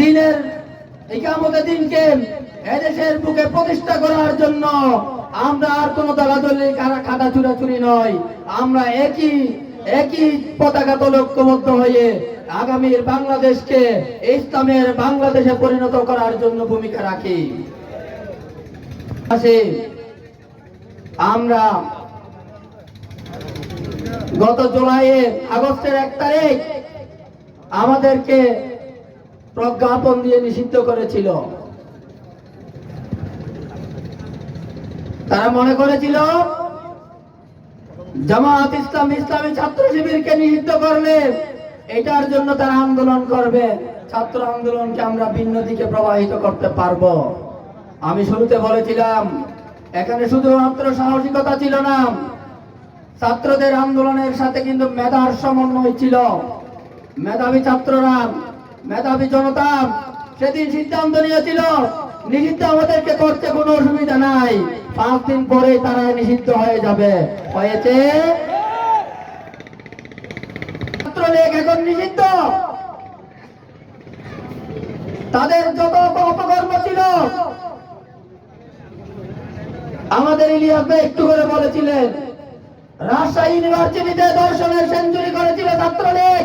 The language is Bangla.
দিনের ইকামতের দিনকে এদেশের বুকে প্রতিষ্ঠা করার জন্য আমরা আর কোন দলাদলি খাটা চুরাচুরি নয়। আমরা একই একই পতাকা লক্ষ্যবদ্ধ হয়ে আগামীর বাংলাদেশকে ইসলামের বাংলাদেশে পরিণত করার জন্য ভূমিকা রাখি। আমরা গত জুলাইয়ে আগস্টের এক তারিখ আমাদেরকে প্রজ্ঞাপন দিয়ে নিষিদ্ধ করেছিল। তারা মনে করেছিল জামাত ইসলাম ইসলামী ছাত্র শিবিরকে নিষিদ্ধ করলে এটার জন্য তারা আন্দোলন করবে। ছাত্র আন্দোলনকে আমরা ভিন্ন দিকে প্রবাহিত করতে পারব। আমি শুরুতে বলেছিলাম, এখানে শুধুমাত্র সাহসিকতা ছিল না, ছাত্রদের আন্দোলনের সাথে কিন্তু মেধার সমন্বয় ছিল। মেধাবী ছাত্ররা মেধাবী জনতা, সেদিন সিদ্ধান্ত নিয়েছিল, নিষিদ্ধ আমাদেরকে করতে কোনো অসুবিধা নাই। পাঁচ দিন পরে তারা নিষিদ্ধ হয়ে যাবে। হয়েছে? এখন নিষিদ্ধ। তাদের যত অপকর্ম ছিল, আমাদের ইলিয়াস ভাই একটু করে বলেছিলেন, রাজশাহী ইউনিভার্সিটিতে দর্শনের সেঞ্চুরি করেছিল ছাত্রলীগ।